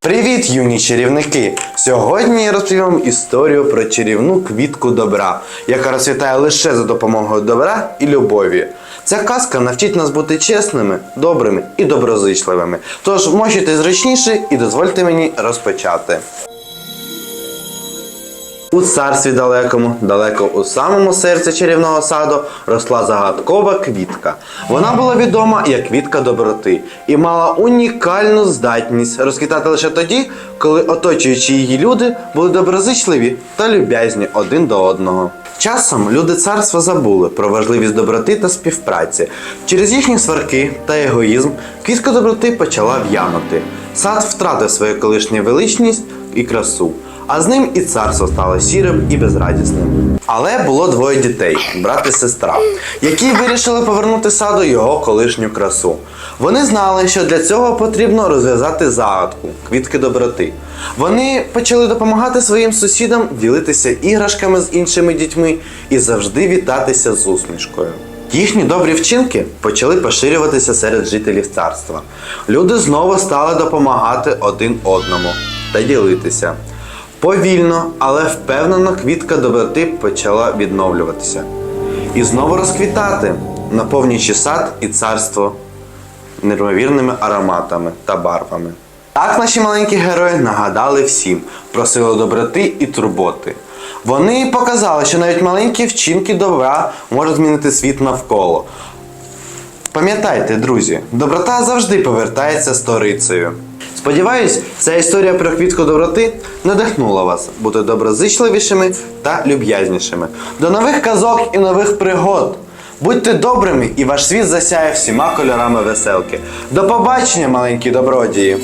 Привіт, юні чарівники! Сьогодні я розповім вам історію про чарівну квітку добра, яка розцвітає лише за допомогою добра і любові. Ця казка навчить нас бути чесними, добрими і доброзичливими. Тож мочите зручніше і дозвольте мені розпочати. У царстві далекому, далеко у самому серці чарівного саду, росла загадкова квітка. Вона була відома як квітка доброти і мала унікальну здатність розквітати лише тоді, коли оточуючі її люди були доброзичливі та люб'язні один до одного. Часом люди царства забули про важливість доброти та співпраці. Через їхні сварки та егоїзм квітка доброти почала в'янути. Сад втратив свою колишню величність і красу. А з ним і царство стало сірим і безрадісним. Але було двоє дітей, брат і сестра, які вирішили повернути саду його колишню красу. Вони знали, що для цього потрібно розв'язати загадку квітки доброти. Вони почали допомагати своїм сусідам ділитися іграшками з іншими дітьми і завжди вітатися з усмішкою. Їхні добрі вчинки почали поширюватися серед жителів царства. Люди знову стали допомагати один одному та ділитися. Повільно, але впевнено квітка доброти почала відновлюватися. І знову розквітати, наповнюючи сад і царство неймовірними ароматами та барвами. Так наші маленькі герої нагадали всім про силу доброти і турботи. Вони показали, що навіть маленькі вчинки добра можуть змінити світ навколо. Пам'ятайте, друзі, доброта завжди повертається сторицею. Сподіваюсь, ця історія про квітку доброти надихнула вас бути доброзичливішими та люб'язнішими. До нових казок і нових пригод. Будьте добрими, і ваш світ засяє всіма кольорами веселки. До побачення, маленькі добродії!